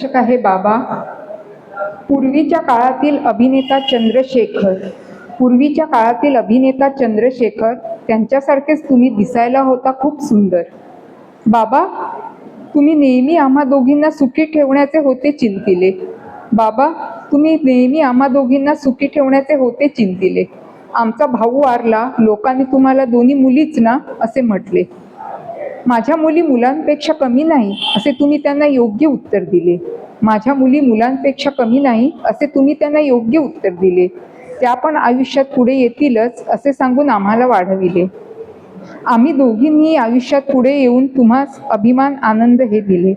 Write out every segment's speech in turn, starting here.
शिक्षक आहे बाबा. पूर्वीच्या काळातील अभिनेता चंद्रशेखर. पूर्वीच्या काळातील अभिनेता चंद्रशेखर त्यांच्यासारखेच तुम्ही दिसायला होता खूप सुंदर. बाबा तुम्ही नेहमी आम्हा दोघींना सुखी ठेवण्याचे होते चिंतिले. बाबा तुम्ही नेहमी आम्हा दोघींना सुखी ठेवण्याचे होते चिंतिले. आमचा भाऊ वारला लोकांनी तुम्हाला दोन्ही मुलीच ना असे म्हटले. माझ्या मुली मुलांपेक्षा कमी नाही असे तुम्ही त्यांना योग्य उत्तर दिले. माझ्या मुली मुलांपेक्षा कमी नाही असे तुम्ही त्यांना योग्य उत्तर दिले. त्या पण आयुष्यात पुढे येतीलच असे सांगून आम्हाला वाढविले. आम्ही दोघींनी आयुष्यात पुढे येऊन तुम्हास अभिमान आनंद हे दिले.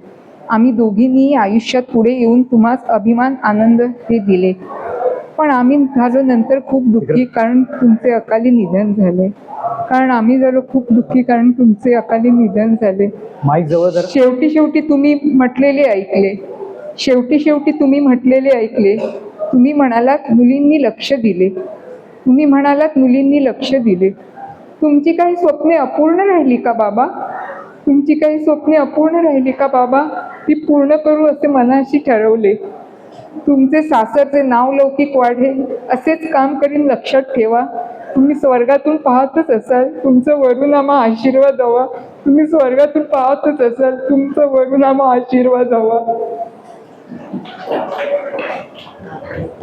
आम्ही दोघींनी आयुष्यात पुढे येऊन तुम्हास अभिमान आनंद हे दिले. पण आम्ही झालो नंतर खूप दुःखी कारण तुमचे अकाली निधन झाले. कारण आम्ही झालो खूप दुःखी कारण तुमचे अकाली निधन झाले. माईक जवळ जर शेवटी शेवटी तुम्ही म्हटलेले ऐकले. शेवटी शेवटी तुम्ही म्हटलेले ऐकले. तुम्ही म्हणालात मुलींनी लक्ष दिले. तुम्ही म्हणालात मुलींनी लक्ष दिले. तुमची काही स्वप्ने अपूर्ण राहिली का बाबा? तुमची काही स्वप्ने अपूर्ण राहिली का बाबा? ती पूर्ण करू असे मनाशी ठरवले. तुमचे सासरचे नाव लौकिक वाढेल असेच काम करीन लक्षात ठेवा. तुम्ही स्वर्गातून पाहतच असाल तुमचं वरून आम्हा आशीर्वाद हवा. तुम्ही स्वर्गातून पाहतच असाल तुमचं वरून आम्हा आशीर्वाद हवा.